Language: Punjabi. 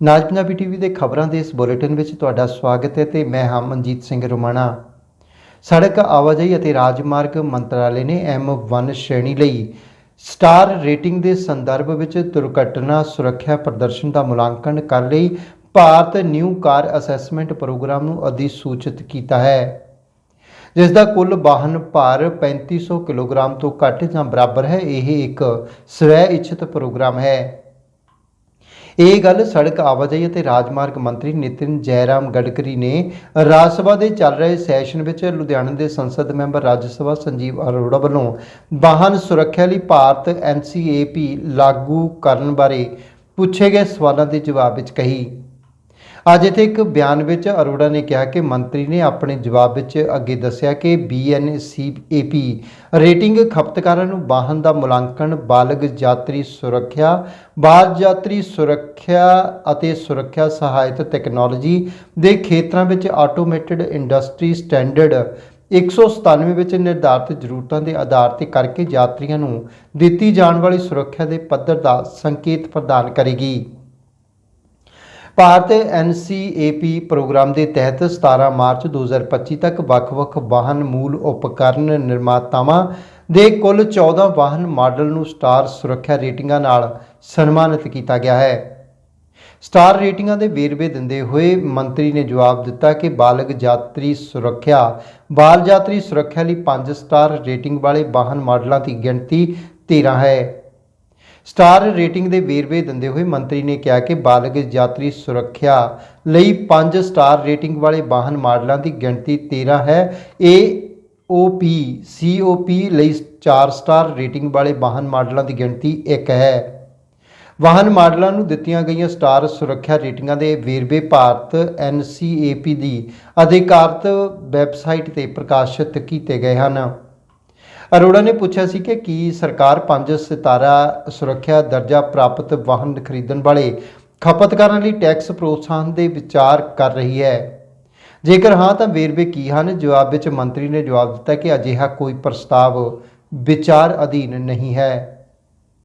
ਨਾਜ ਪੰਜਾਬੀ ਟੀਵੀ ਦੇ ਖਬਰਾਂ ਦੇ ਇਸ ਬੁਲੇਟਿਨ ਵਿੱਚ ਤੁਹਾਡਾ ਸਵਾਗਤ ਹੈ ਤੇ ਮੈਂ ਹਾਂ ਮਨਜੀਤ ਸਿੰਘ ਰੋਮਾਣਾ। ਸੜਕ ਆਵਾਜਾਈ ਅਤੇ ਰਾਜਮਾਰਗ ਮੰਤਰਾਲੇ ਨੇ M1 ਸ਼੍ਰੇਣੀ ਲਈ ਸਟਾਰ ਰੇਟਿੰਗ ਦੇ ਸੰਦਰਭ ਵਿੱਚ ਦੁਰਘਟਨਾ ਸੁਰੱਖਿਆ ਪ੍ਰਦਰਸ਼ਨ ਦਾ ਮੁਲਾਂਕਣ ਕਰਨ ਲਈ Bharat new car assessment programme ਨੂੰ ਅਧਿਸੂਚਿਤ ਕੀਤਾ ਹੈ ਜਿਸ ਦਾ ਕੁੱਲ ਵਾਹਨ ਭਾਰ 3500 ਕਿਲੋਗ੍ਰਾਮ ਤੋਂ ਘੱਟ ਜਾਂ ਬਰਾਬਰ ਹੈ। ਇਹ ਇੱਕ ਸਵੈ ਇੱਛਤ ਪ੍ਰੋਗਰਾਮ ਹੈ। ਇਹ ਗੱਲ ਸੜਕ ਆਵਾਜਾਈ ਅਤੇ ਰਾਜਮਾਰਗ ਮੰਤਰੀ ਨਿਤਿਨ ਜੈਰਾਮ ਗਡਕਰੀ ਨੇ ਰਾਜ ਸਭਾ ਦੇ ਚੱਲ ਰਹੇ ਸੈਸ਼ਨ ਵਿੱਚ ਲੁਧਿਆਣਾ ਦੇ ਸੰਸਦ ਮੈਂਬਰ ਰਾਜ ਸਭਾ ਸੰਜੀਵ ਅਰੋੜਾ ਵੱਲੋਂ ਵਾਹਨ ਸੁਰੱਖਿਆ ਲਈ ਭਾਰਤ ਐਨਸੀਏਪੀ ਲਾਗੂ ਕਰਨ ਬਾਰੇ ਪੁੱਛੇ ਗਏ ਸਵਾਲਾਂ ਦੇ ਜਵਾਬ ਵਿੱਚ ਕਹੀ। ਅੱਜ ਇੱਥੇ ਇੱਕ ਬਿਆਨ ਵਿੱਚ ਅਰੋੜਾ ਨੇ ਕਿਹਾ ਕਿ ਮੰਤਰੀ ਨੇ ਆਪਣੇ ਜਵਾਬ ਵਿੱਚ ਅੱਗੇ ਦੱਸਿਆ ਕਿ BNCAP ਰੇਟਿੰਗ ਖਪਤਕਾਰਾਂ ਨੂੰ ਵਾਹਨ ਦਾ ਮੁਲਾਂਕਣ, ਬਾਲਗ ਯਾਤਰੀ ਸੁਰੱਖਿਆ ਬਾਲ ਯਾਤਰੀ ਸੁਰੱਖਿਆ ਅਤੇ ਸੁਰੱਖਿਆ ਸਹਾਇਤਾ ਟੈਕਨੋਲੋਜੀ ਦੇ ਖੇਤਰਾਂ ਵਿੱਚ ਆਟੋਮੇਟਿਡ ਇੰਡਸਟਰੀ ਸਟੈਂਡਰਡ 197 ਵਿੱਚ ਨਿਰਧਾਰਿਤ ਜ਼ਰੂਰਤਾਂ ਦੇ ਆਧਾਰ ਤੇ ਕਰਕੇ ਯਾਤਰੀਆਂ ਨੂੰ ਦਿੱਤੀ ਜਾਣ ਵਾਲੀ ਸੁਰੱਖਿਆ ਦੇ ਪੱਧਰ ਦਾ ਸੰਕੇਤ ਪ੍ਰਦਾਨ ਕਰੇਗੀ। ਭਾਰਤ NCAP ਪ੍ਰੋਗਰਾਮ ਦੇ ਤਹਿਤ 17 ਮਾਰਚ 2025 ਤੱਕ ਵੱਖ-ਵੱਖ ਵਾਹਨ ਮੂਲ ਉਪਕਰਨ ਨਿਰਮਾਤਾਵਾਂ ਦੇ ਕੁੱਲ 14 ਵਾਹਨ ਮਾਡਲ ਨੂੰ ਸਟਾਰ ਸੁਰੱਖਿਆ ਰੇਟਿੰਗਾਂ ਨਾਲ ਸਨਮਾਨਿਤ ਕੀਤਾ ਗਿਆ ਹੈ। ਸਟਾਰ ਰੇਟਿੰਗਾਂ ਦੇ ਵੇਰਵੇ ਦਿੰਦੇ ਹੋਏ ਮੰਤਰੀ ਨੇ ਜਵਾਬ ਦਿੱਤਾ ਕਿ ਬਾਲਗ ਯਾਤਰੀ ਸੁਰੱਖਿਆ, ਬਾਲ ਯਾਤਰੀ ਸੁਰੱਖਿਆ ਲਈ 5 ਸਟਾਰ ਰੇਟਿੰਗ ਵਾਲੇ ਵਾਹਨ ਮਾਡਲਾਂ ਦੀ ਗਿਣਤੀ 13 ਹੈ। ਸਟਾਰ ਰੇਟਿੰਗ ਦੇ ਵੇਰਵੇ ਦਿੰਦੇ ਹੋਏ ਮੰਤਰੀ ਨੇ ਕਿਹਾ ਕਿ ਬਾਲਗ ਯਾਤਰੀ ਸੁਰੱਖਿਆ ਲਈ 5 ਸਟਾਰ ਰੇਟਿੰਗ ਵਾਲੇ ਵਾਹਨ ਮਾਡਲਾਂ ਦੀ ਗਿਣਤੀ 13 ਹੈ। AOP COP ਲਈ 4 ਸਟਾਰ ਰੇਟਿੰਗ ਵਾਲੇ ਵਾਹਨ ਮਾਡਲਾਂ ਦੀ ਗਿਣਤੀ 1 ਹੈ। ਵਾਹਨ ਮਾਡਲਾਂ ਨੂੰ ਦਿੱਤੀਆਂ ਗਈਆਂ ਸਟਾਰ ਸੁਰੱਖਿਆ ਰੇਟਿੰਗਾਂ ਦੇ ਵੇਰਵੇ ਭਾਰਤ NCAP ਦੀ ਅਧਿਕਾਰਤ ਵੈਬਸਾਈਟ ਤੇ ਪ੍ਰਕਾਸ਼ਿਤ ਕੀਤੇ ਗਏ ਹਨ। ਅਰੋੜਾ ਨੇ ਪੁੱਛਿਆ ਸੀ ਕਿ ਕੀ ਸਰਕਾਰ 5 ਸਿਤਾਰਾ ਸੁਰੱਖਿਆ ਦਰਜਾ ਪ੍ਰਾਪਤ ਵਾਹਨ ਖਰੀਦਣ ਵਾਲੇ ਖਪਤਕਾਰਾਂ ਲਈ ਟੈਕਸ ਪ੍ਰੋਤਸਾਹਨ ਦੇ ਵਿਚਾਰ ਕਰ ਰਹੀ ਹੈ। ਜੇਕਰ ਹਾਂ, ਤਾਂ ਵੇਰਵੇ ਕੀ ਹਨ? ਜਵਾਬ ਵਿੱਚ ਮੰਤਰੀ ਨੇ ਜਵਾਬ ਦਿੱਤਾ ਕਿ ਅਜਿਹਾ ਕੋਈ ਪ੍ਰਸਤਾਵ ਵਿਚਾਰ ਅਧੀਨ ਨਹੀਂ ਹੈ।